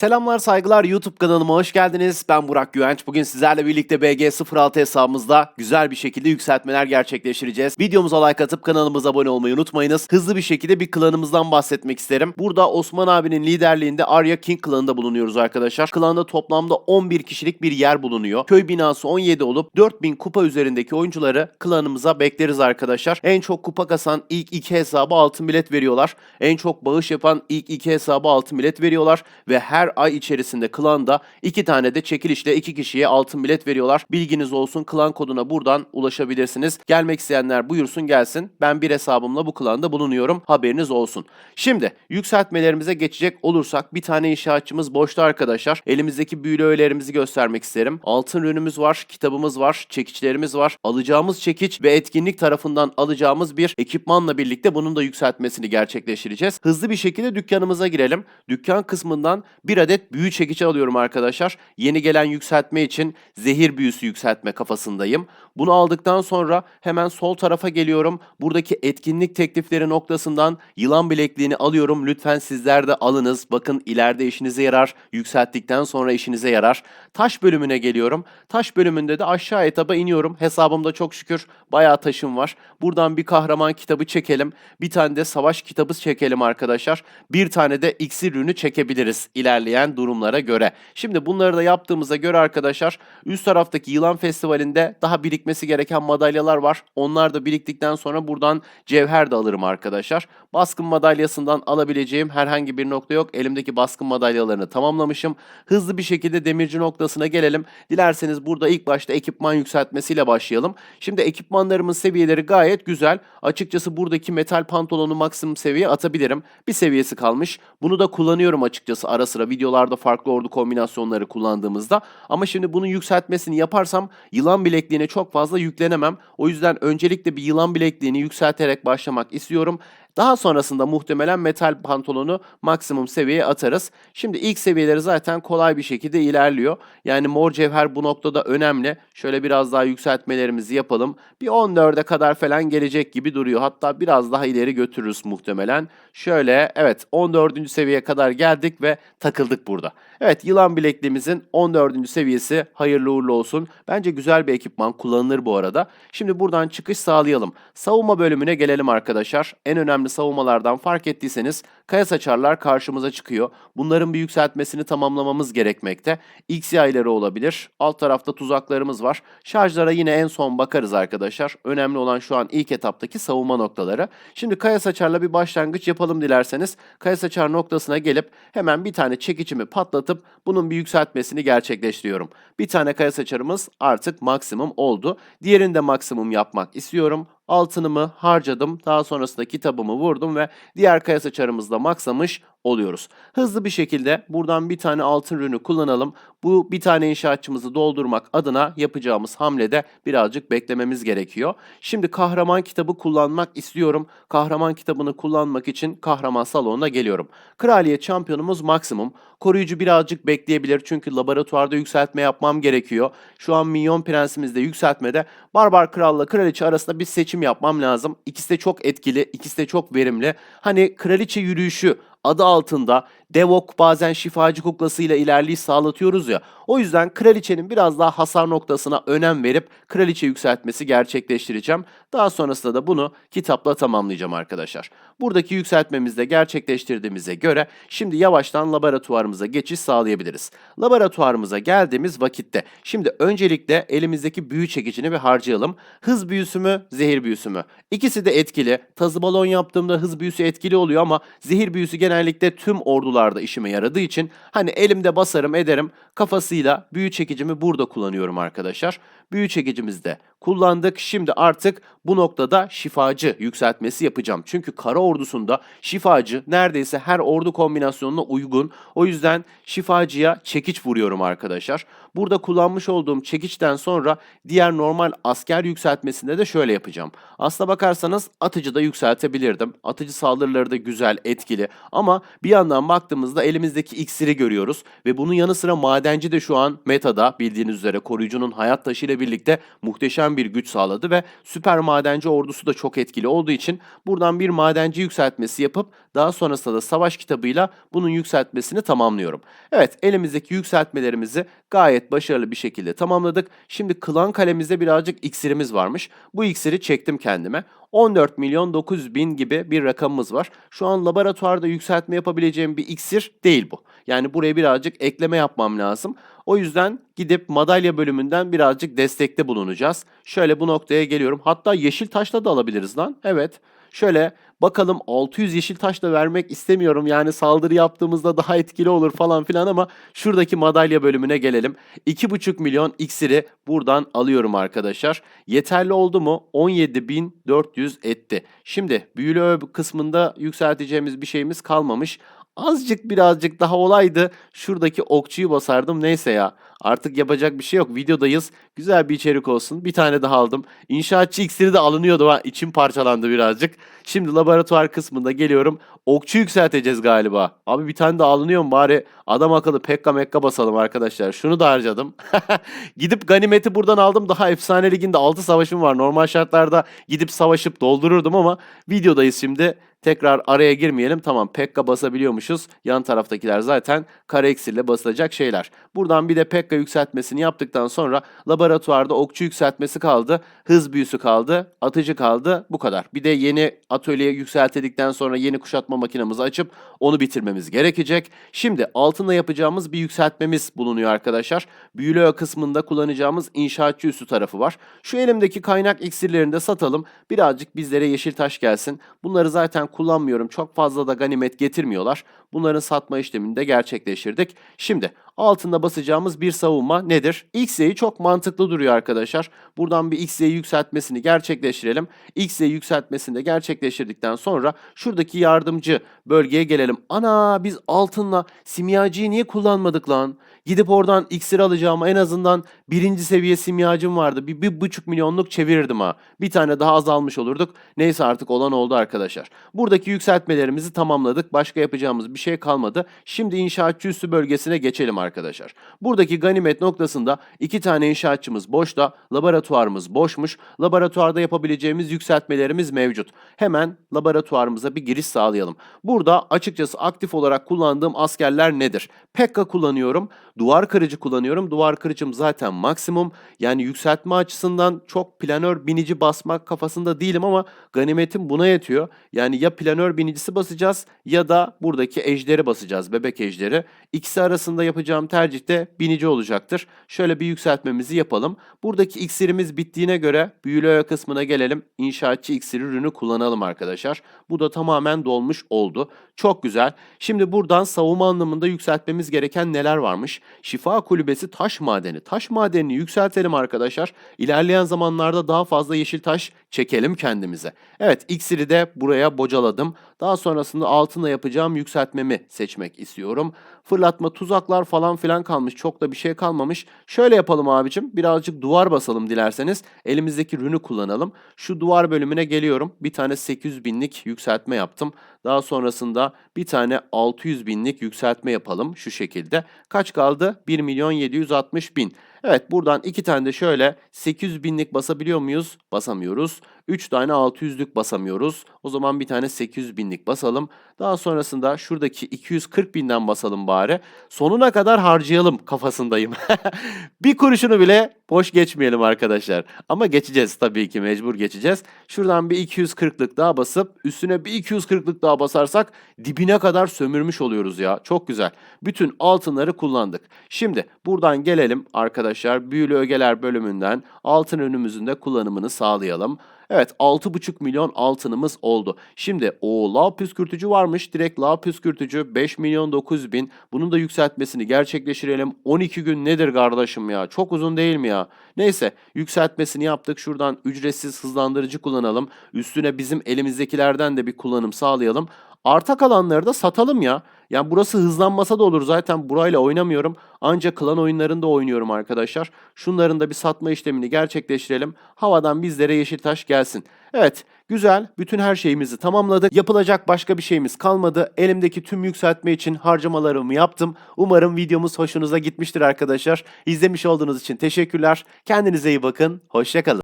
Selamlar saygılar YouTube kanalıma hoş geldiniz. Ben Burak Güvenç. Bugün sizlerle birlikte BG06 hesabımızda güzel bir şekilde yükseltmeler gerçekleştireceğiz. Videomuza like atıp kanalımıza abone olmayı unutmayınız. Hızlı bir şekilde bir klanımızdan bahsetmek isterim. Burada Osman abinin liderliğinde Arya King klanında bulunuyoruz arkadaşlar. Klanda toplamda 11 kişilik bir yer bulunuyor. Köy binası 17 olup 4000 kupa üzerindeki oyuncuları klanımıza bekleriz arkadaşlar. En çok kupa kasan ilk iki hesabı altın bilet veriyorlar. En çok bağış yapan ilk iki hesabı altın bilet veriyorlar ve her ay içerisinde klanda iki tane de çekilişle iki kişiye altın bilet veriyorlar. Bilginiz olsun klan koduna buradan ulaşabilirsiniz. Gelmek isteyenler buyursun gelsin. Ben bir hesabımla bu klanda bulunuyorum. Haberiniz olsun. Şimdi yükseltmelerimize geçecek olursak bir tane inşaatçımız boşta arkadaşlar. Elimizdeki büyülü öğelerimizi göstermek isterim. Altın ürünümüz var, kitabımız var, çekiçlerimiz var. Alacağımız çekiç ve etkinlik tarafından alacağımız bir ekipmanla birlikte bunun da yükseltmesini gerçekleştireceğiz. Hızlı bir şekilde dükkanımıza girelim. Dükkan kısmından bir adet büyü çekici alıyorum arkadaşlar. Yeni gelen yükseltme için zehir büyüsü yükseltme kafasındayım. Bunu aldıktan sonra hemen sol tarafa geliyorum. Buradaki etkinlik teklifleri noktasından yılan bilekliğini alıyorum. Lütfen sizler de alınız. Bakın ileride işinize yarar. Yükselttikten sonra işinize yarar. Taş bölümüne geliyorum. Taş bölümünde de aşağı etaba iniyorum. Hesabımda çok şükür bayağı taşım var. Buradan bir kahraman kitabı çekelim. Bir tane de savaş kitabı çekelim arkadaşlar. Bir tane de iksir ürünü çekebiliriz ilerleyen durumlara göre. Şimdi bunları da yaptığımıza göre arkadaşlar üst taraftaki yılan festivalinde daha birikmesi gereken madalyalar var. Onlar da biriktikten sonra buradan cevher de alırım arkadaşlar. Baskın madalyasından alabileceğim herhangi bir nokta yok. Elimdeki baskın madalyalarını tamamlamışım. Hızlı bir şekilde demirci noktasına gelelim. Dilerseniz burada ilk başta ekipman yükseltmesiyle başlayalım. Şimdi ekipmanlarımın seviyeleri gayet güzel. Açıkçası buradaki metal pantolonu maksimum seviye atabilirim. Bir seviyesi kalmış. Bunu da kullanıyorum açıkçası ara sıra videolarda farklı ordu kombinasyonları kullandığımızda. Ama şimdi bunun yükseltmesini yaparsam yılan bilekliğine çok fazla yüklenemem. O yüzden öncelikle bir yılan bilekliğini yükselterek başlamak istiyorum. Daha sonrasında muhtemelen metal pantolonu maksimum seviyeye atarız. Şimdi ilk seviyeleri zaten kolay bir şekilde ilerliyor. Yani mor cevher bu noktada önemli. Şöyle biraz daha yükseltmelerimizi yapalım. Bir 14'e kadar falan gelecek gibi duruyor. Hatta biraz daha ileri götürürüz muhtemelen. Şöyle evet 14. seviyeye kadar geldik ve takıldık burada. Evet yılan bilekliğimizin 14. seviyesi hayırlı uğurlu olsun. Bence güzel bir ekipman kullanılır bu arada. Şimdi buradan çıkış sağlayalım. Savunma bölümüne gelelim arkadaşlar. En önemli savunmalardan fark ettiyseniz kaya saçarlar karşımıza çıkıyor. Bunların bir yükseltmesini tamamlamamız gerekmekte. X yayları olabilir. Alt tarafta tuzaklarımız var. Şarjlara yine en son bakarız arkadaşlar. Önemli olan şu an ilk etaptaki savunma noktaları. Şimdi kaya saçarla bir başlangıç yapalım dilerseniz. Kaya saçar noktasına gelip hemen bir tane çekiçimi patlatıp bunun bir yükseltmesini gerçekleştiriyorum. Bir tane kaya saçarımız artık maksimum oldu. Diğerini de maksimum yapmak istiyorum altınımı harcadım. Daha sonrasında kitabımı vurdum ve diğer kaya saçarımızla maksamış oluyoruz. Hızlı bir şekilde buradan bir tane altın ürünü kullanalım. Bu bir tane inşaatçımızı doldurmak adına yapacağımız hamlede birazcık beklememiz gerekiyor. Şimdi kahraman kitabı kullanmak istiyorum. Kahraman kitabını kullanmak için kahraman salonuna geliyorum. Kraliyet şampiyonumuz maksimum. Koruyucu birazcık bekleyebilir çünkü laboratuvarda yükseltme yapmam gerekiyor. Şu an minyon prensimiz de yükseltmede. Barbar kralla kraliçe arasında bir seçim yapmam lazım. İkisi de çok etkili, ikisi de çok verimli. Hani kraliçe yürüyüşü adı altında Devok bazen şifacı kuklasıyla ilerleyiş sağlatıyoruz ya. O yüzden kraliçenin biraz daha hasar noktasına önem verip kraliçe yükseltmesi gerçekleştireceğim. Daha sonrasında da bunu kitapla tamamlayacağım arkadaşlar. Buradaki yükseltmemizi de gerçekleştirdiğimize göre şimdi yavaştan laboratuvarımıza geçiş sağlayabiliriz. Laboratuvarımıza geldiğimiz vakitte şimdi öncelikle elimizdeki büyü çekicini bir harcayalım. Hız büyüsü mü, zehir büyüsü mü? İkisi de etkili. Tazı balon yaptığımda hız büyüsü etkili oluyor ama zehir büyüsü genellikle tüm ordularda işime yaradığı için hani elimde basarım ederim kafasıyla büyü çekicimi burada kullanıyorum arkadaşlar. Büyü çekicimizde kullandık. Şimdi artık bu noktada şifacı yükseltmesi yapacağım. Çünkü kara ordusunda şifacı neredeyse her ordu kombinasyonuna uygun. O yüzden şifacıya çekiç vuruyorum arkadaşlar. Burada kullanmış olduğum çekiçten sonra diğer normal asker yükseltmesinde de şöyle yapacağım. Aslına bakarsanız atıcı da yükseltebilirdim. Atıcı saldırıları da güzel, etkili. Ama bir yandan baktığımızda elimizdeki iksiri görüyoruz. Ve bunun yanı sıra madenci de şu an metada bildiğiniz üzere koruyucunun hayat taşı ile birlikte muhteşem bir güç sağladı ve süper madenci ordusu da çok etkili olduğu için buradan bir madenci yükseltmesi yapıp Daha sonrasında da savaş kitabıyla bunun yükseltmesini tamamlıyorum. Evet elimizdeki yükseltmelerimizi gayet başarılı bir şekilde tamamladık. Şimdi klan kalemizde birazcık iksirimiz varmış. Bu iksiri çektim kendime. 14 milyon 900 bin gibi bir rakamımız var. Şu an laboratuvarda yükseltme yapabileceğim bir iksir değil bu. Yani buraya birazcık ekleme yapmam lazım. O yüzden gidip madalya bölümünden birazcık destekte bulunacağız. Şöyle bu noktaya geliyorum. Hatta yeşil taşla da alabiliriz lan. Evet. Şöyle bakalım 600 yeşil taşla vermek istemiyorum. Yani saldırı yaptığımızda daha etkili olur falan filan ama şuradaki madalya bölümüne gelelim. 2,5 milyon iksiri buradan alıyorum arkadaşlar. Yeterli oldu mu? 17.400 etti. Şimdi büyülü kısmında yükselteceğimiz bir şeyimiz kalmamış. Azıcık birazcık daha olaydı şuradaki okçuyu basardım neyse ya. Artık yapacak bir şey yok. Videodayız. Güzel bir içerik olsun. Bir tane daha aldım. İnşaatçı iksiri de alınıyordu. Ha, içim parçalandı birazcık. Şimdi laboratuvar kısmında geliyorum. Okçu yükselteceğiz galiba. Abi bir tane de alınıyor mu bari? Adam akıllı pekka mekka basalım arkadaşlar. Şunu da harcadım. Gidip ganimeti buradan aldım. Daha efsane liginde 6 savaşım var. Normal şartlarda gidip savaşıp doldururdum ama videodayız şimdi. Tekrar araya girmeyelim. Tamam Pekka basabiliyormuşuz. Yan taraftakiler zaten kare eksirle basılacak şeyler. Buradan bir de Pekka yükseltmesini yaptıktan sonra laboratuvarda okçu yükseltmesi kaldı. Hız büyüsü kaldı. Atıcı kaldı. Bu kadar. Bir de yeni atölye yükseltildikten sonra yeni kuşatma makinamızı açıp onu bitirmemiz gerekecek. Şimdi altında yapacağımız bir yükseltmemiz bulunuyor arkadaşlar. Büyülü kısmında kullanacağımız inşaatçı üssü tarafı var. Şu elimdeki kaynak iksirlerini de satalım. Birazcık bizlere yeşil taş gelsin. Bunları zaten kullanmıyorum. Çok fazla da ganimet getirmiyorlar. Bunların satma işlemini de gerçekleştirdik. Şimdi altında basacağımız bir savunma nedir? XY'yi çok mantıklı duruyor arkadaşlar. Buradan bir XY yükseltmesini gerçekleştirelim. XY yükseltmesini de gerçekleştirdikten sonra şuradaki yardımcı bölgeye gelelim. Ana biz altınla simyacıyı niye kullanmadık lan? Gidip oradan iksir alacağıma en azından birinci seviye simyacım vardı. Bir, bir buçuk milyonluk çevirirdim ha. Bir tane daha azalmış olurduk. Neyse artık olan oldu arkadaşlar. Buradaki yükseltmelerimizi tamamladık. Başka yapacağımız bir şey kalmadı. Şimdi inşaatçı üssü bölgesine geçelim arkadaşlar. Buradaki ganimet noktasında iki tane inşaatçımız boşta. Laboratuvarımız boşmuş. Laboratuvarda yapabileceğimiz yükseltmelerimiz mevcut. Hemen laboratuvarımıza bir giriş sağlayalım. Burada açıkçası aktif olarak kullandığım askerler nedir? Pekka kullanıyorum. Duvar kırıcı kullanıyorum. Duvar kırıcım zaten maksimum. Yani yükseltme açısından çok planör binici basmak kafasında değilim ama ganimetim buna yetiyor. Yani ya planör binicisi basacağız ya da buradaki ejderi basacağız. Bebek ejderi. İkisi arasında yapacağım tercih de binici olacaktır. Şöyle bir yükseltmemizi yapalım. Buradaki iksirimiz bittiğine göre büyülü kısmına gelelim. İnşaatçı iksiri ürünü kullanalım arkadaşlar. Bu da tamamen dolmuş oldu. Çok güzel. Şimdi buradan savunma anlamında yükseltmemiz gereken neler varmış? Şifa kulübesi taş madeni. Taş madenini yükseltelim arkadaşlar. İlerleyen zamanlarda daha fazla yeşil taş çekelim kendimize. Evet iksiri de buraya bocaladım. Daha sonrasında altına yapacağım yükseltmemi seçmek istiyorum. Fırlatma tuzaklar falan filan kalmış. Çok da bir şey kalmamış. Şöyle yapalım abicim. Birazcık duvar basalım dilerseniz. Elimizdeki rünü kullanalım. Şu duvar bölümüne geliyorum. Bir tane 800 binlik yükseltme yaptım. Daha sonrasında bir tane 600 binlik yükseltme yapalım şu şekilde. Kaç kaldı? 1 milyon 760 bin. Evet buradan iki tane de şöyle 800 binlik basabiliyor muyuz? Basamıyoruz. 3 tane 600'lük basamıyoruz. O zaman bir tane 800 binlik basalım. Daha sonrasında şuradaki 240 binden basalım bari. Sonuna kadar harcayalım kafasındayım. bir kuruşunu bile boş geçmeyelim arkadaşlar. Ama geçeceğiz tabii ki mecbur geçeceğiz. Şuradan bir 240'lık daha basıp üstüne bir 240'lık daha basarsak dibine kadar sömürmüş oluyoruz ya. Çok güzel. Bütün altınları kullandık. Şimdi buradan gelelim arkadaşlar büyülü ögeler bölümünden altın önümüzün de kullanımını sağlayalım. Evet 6,5 milyon altınımız oldu. Şimdi o lav püskürtücü varmış. Direkt lav püskürtücü 5 milyon 900 bin. Bunun da yükseltmesini gerçekleştirelim. 12 gün nedir kardeşim ya? Çok uzun değil mi ya? Neyse yükseltmesini yaptık. Şuradan ücretsiz hızlandırıcı kullanalım. Üstüne bizim elimizdekilerden de bir kullanım sağlayalım. Arta kalanları da satalım ya. Yani burası hızlanmasa da olur zaten burayla oynamıyorum. Ancak klan oyunlarında oynuyorum arkadaşlar. Şunların da bir satma işlemini gerçekleştirelim. Havadan bizlere yeşil taş gelsin. Evet güzel bütün her şeyimizi tamamladık. Yapılacak başka bir şeyimiz kalmadı. Elimdeki tüm yükseltme için harcamalarımı yaptım. Umarım videomuz hoşunuza gitmiştir arkadaşlar. İzlemiş olduğunuz için teşekkürler. Kendinize iyi bakın. Hoşçakalın.